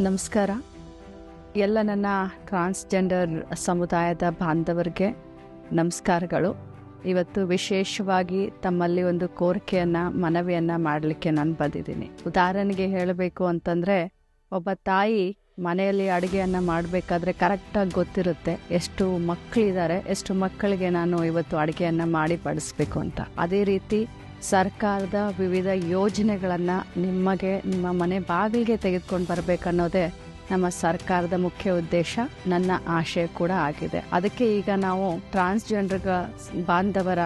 ನಮಸ್ಕಾರ. ಎಲ್ಲ ನನ್ನ ಟ್ರಾನ್ಸ್ಜೆಂಡರ್ ಸಮುದಾಯದ ಬಾಂಧವರಿಗೆ ನಮಸ್ಕಾರಗಳು. ಇವತ್ತು ವಿಶೇಷವಾಗಿ ತಮ್ಮಲ್ಲಿ ಒಂದು ಕೋರಿಕೆಯನ್ನು, ಮನವಿಯನ್ನು ಮಾಡಲಿಕ್ಕೆ ನಾನು ಬಂದಿದ್ದೀನಿ. ಉದಾಹರಣೆಗೆ ಹೇಳಬೇಕು ಅಂತಂದರೆ, ಒಬ್ಬ ತಾಯಿ ಮನೆಯಲ್ಲಿ ಅಡುಗೆಯನ್ನು ಮಾಡಬೇಕಾದ್ರೆ ಕರೆಕ್ಟಾಗಿ ಗೊತ್ತಿರುತ್ತೆ ಎಷ್ಟು ಮಕ್ಕಳಿದ್ದಾರೆ ಎಷ್ಟು ಮಕ್ಕಳಿಗೆ ನಾನು ಇವತ್ತು ಅಡುಗೆಯನ್ನು ಮಾಡಿ ಬಡಿಸ್ಬೇಕು ಅಂತ. ಅದೇ ರೀತಿ ಸರ್ಕಾರದ ವಿವಿಧ ಯೋಜನೆಗಳನ್ನು ನಿಮಗೆ ನಿಮ್ಮ ಮನೆ ಬಾಗಿಲಿಗೆ ತೆಗೆದುಕೊಂಡು ಬರಬೇಕನ್ನೋದೇ ನಮ್ಮ ಸರ್ಕಾರದ ಮುಖ್ಯ ಉದ್ದೇಶ. ನನ್ನ ಆಶಯ ಕೂಡ ಆಗಿದೆ. ಅದಕ್ಕೆ ಈಗ ನಾವು ಟ್ರಾನ್ಸ್ಜೆಂಡರ್ ಬಾಂಧವರ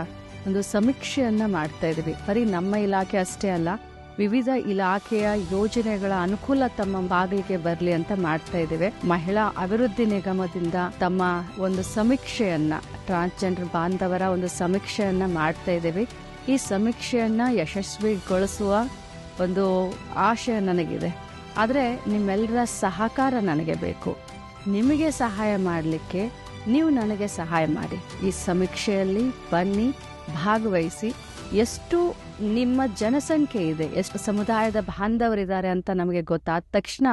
ಒಂದು ಸಮೀಕ್ಷೆಯನ್ನು ಮಾಡ್ತಾ ಇದ್ದೀವಿ. ಬರೀ ನಮ್ಮ ಇಲಾಖೆ ಅಷ್ಟೇ ಅಲ್ಲ, ವಿವಿಧ ಇಲಾಖೆಯ ಯೋಜನೆಗಳ ಅನುಕೂಲ ತಮ್ಮ ಬಾಗಿಲಿಗೆ ಬರಲಿ ಅಂತ ಮಾಡ್ತಾ ಇದ್ದೇವೆ. ಮಹಿಳಾ ಅಭಿವೃದ್ಧಿ ನಿಗಮದಿಂದ ತಮ್ಮ ಒಂದು ಸಮೀಕ್ಷೆಯನ್ನ, ಟ್ರಾನ್ಸ್ಜೆಂಡರ್ ಬಾಂಧವರ ಒಂದು ಸಮೀಕ್ಷೆಯನ್ನ ಮಾಡ್ತಾ ಇದ್ದೇವೆ. ಈ ಸಮೀಕ್ಷೆಯನ್ನು ಯಶಸ್ವಿಗೊಳಿಸುವ ಒಂದು ಆಶಯ ನನಗಿದೆ. ಆದರೆ ನಿಮ್ಮೆಲ್ಲರ ಸಹಕಾರ ನನಗೆ ಬೇಕು. ನಿಮಗೆ ಸಹಾಯ ಮಾಡಲಿಕ್ಕೆ ನೀವು ನನಗೆ ಸಹಾಯ ಮಾಡಿ. ಈ ಸಮೀಕ್ಷೆಯಲ್ಲಿ ಬನ್ನಿ, ಭಾಗವಹಿಸಿ. ಎಷ್ಟು ನಿಮ್ಮ ಜನಸಂಖ್ಯೆ ಇದೆ, ಎಷ್ಟು ಸಮುದಾಯದ ಬಾಂಧವರಿದ್ದಾರೆ ಅಂತ ನಮಗೆ ಗೊತ್ತಾದ ತಕ್ಷಣ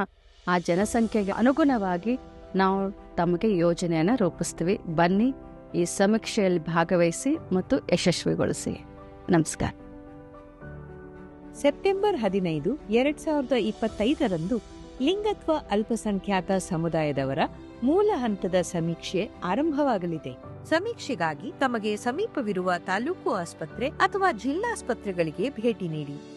ಆ ಜನಸಂಖ್ಯೆಗೆ ಅನುಗುಣವಾಗಿ ನಾವು ತಮಗೆ ಯೋಜನೆಯನ್ನು ರೂಪಿಸ್ತೀವಿ. ಬನ್ನಿ, ಈ ಸಮೀಕ್ಷೆಯಲ್ಲಿ ಭಾಗವಹಿಸಿ ಮತ್ತು ಯಶಸ್ವಿಗೊಳಿಸಿ. ನಮಸ್ಕಾರ. ಸೆಪ್ಟೆಂಬರ್ ಹದಿನೈದು, ಎರಡ್ ಸಾವಿರದ ಇಪ್ಪತ್ತೈದರಂದು ಲಿಂಗತ್ವ ಅಲ್ಪಸಂಖ್ಯಾತ ಸಮುದಾಯದವರ ಮೂಲ ಹಂತದ ಸಮೀಕ್ಷೆ ಆರಂಭವಾಗಲಿದೆ. ಸಮೀಕ್ಷೆಗಾಗಿ ತಮಗೆ ಸಮೀಪವಿರುವ ತಾಲೂಕು ಆಸ್ಪತ್ರೆ ಅಥವಾ ಜಿಲ್ಲಾಸ್ಪತ್ರೆಗಳಿಗೆ ಭೇಟಿ ನೀಡಿ.